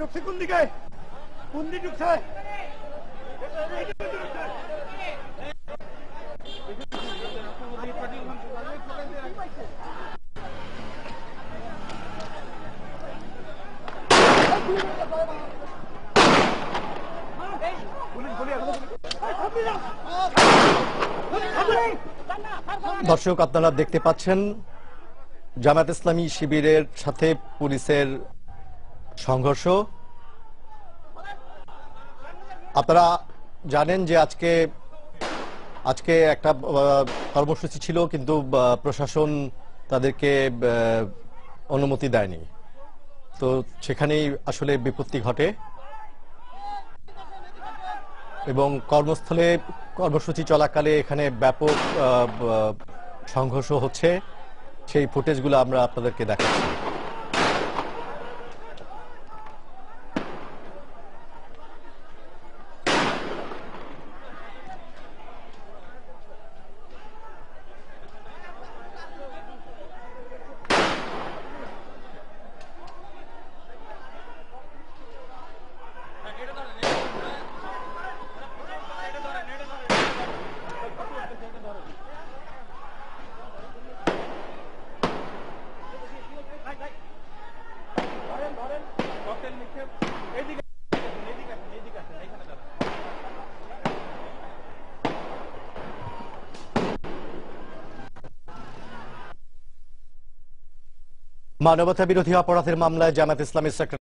ঢুকছে কোন দিকে কোন দিকে ঢুকছে ঢুকছে দর্শক, আপনারা দেখতে পাচ্ছেন জামাত ইসলামী শিবিরের সাথে পুলিশের সংঘর্ষ। আপনারা জানেন যে আজকে আজকে একটা কর্মসূচি ছিল, কিন্তু প্রশাসন তাদেরকে অনুমতি দেয়নি। তো সেখানেই আসলে বিপত্তি ঘটে। এবং কর্মস্থলে কর্মসূচি চলাকালে এখানে ব্যাপক সংঘর্ষ হচ্ছে। সেই ফুটেজগুলো আমরা আপনাদেরকে দেখাচ্ছি। মানবতা বিরোধী অপরাধের মামলায় জামাত ইসলামী সেক্রেটারি